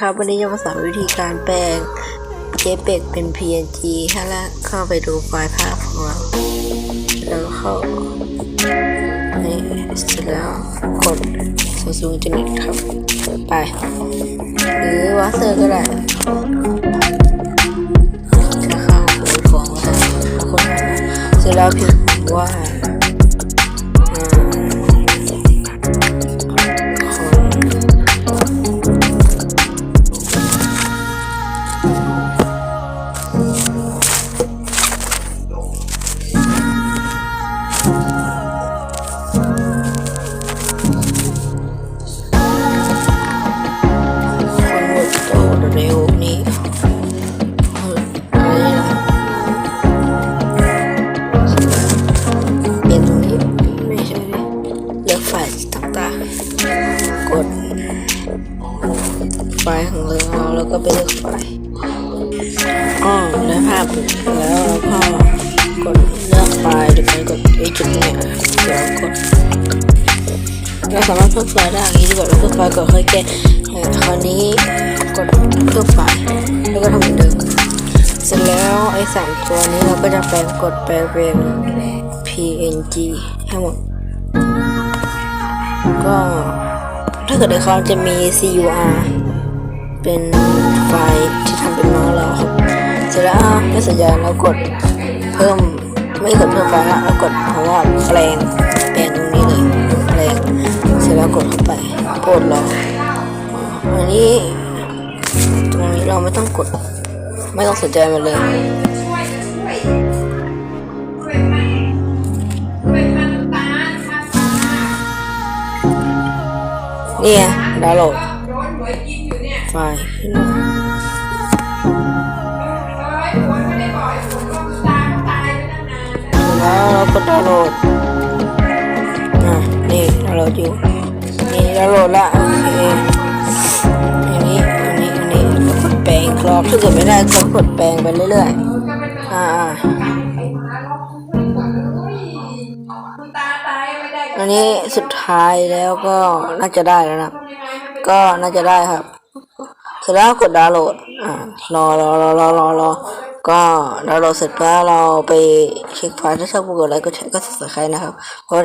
ครับวันนี้จะมาสอนวิธีการแปลง JPEG เป็น PNG ถ้าแล้วเข้าไปดูไฟล์ภาพของเรา แล้วเข้านี่เสร็จแล้วกดสูงสูงจนิดครับ ไป หรือวาเซอร์ก็ได้จะเข้าโหมดของเราคนเสร็จแล้วพิมพ์ว่า กดไฟของเราแล้วก็ไปเลือกไฟอ๋อได้ภาพแล้วเราก็กดเลือกไฟล์โดยการกดไอ้จุดเนี่ยเดี๋ยวกดเราสามารถเพิ่มไฟได้อย่างนี้ดีกว่าเราเพิ่มไฟก่อนค่อยแก้เออคราวนี้กดเพิ่มไฟแล้วก็ทำเหมือนเดิมเสร็จแล้วไอ้สามตัวนี้เราก็จะแปลงกดแปลงเป็น PNG ให้หมดก็ ถ้าเกิดในคอมจะมี CUR เป็นไฟล์ที่ทำเป็นมาเราครับ เสร็จแล้วไม่สัญญาณเรากดเพิ่มไม่กดเพิ่มไฟล์ละเรากดเพราะว่าแปลงแปลงตรงนี้เลยแปลงเสร็จแล้วกดเข้าไปโปรดรออันนี้ ตรงนี้เราไม่ต้องกด ไม่ต้องสนใจมันเลย นี่ไงดาวน์โหลดไฟล์ขึ้นมาแล้วเราก็ดาวน์โหลดอะนี่ดาวน์โหลดอยู่นี่ดาวน์โหลดละโอเคอันนี้อันนี้อันนี้ก็กดแปลงกรอบถ้าเกิดไม่ได้ก็กดแปลงไปเรื่อยๆ อันนี้สุดท้ายแล้วก็น่าจะได้แล้วนะ ก็น่าจะได้ครับ เสร็จแล้วกดดาวน์โหลด อ่ารอรอรอรอรอรอก็ดาวน์โหลดเสร็จแล้วเราไปเช็คไฟล์ถ้าชอบกดไลค์กดแชร์ก็สับสไครต์นะครับเพราะ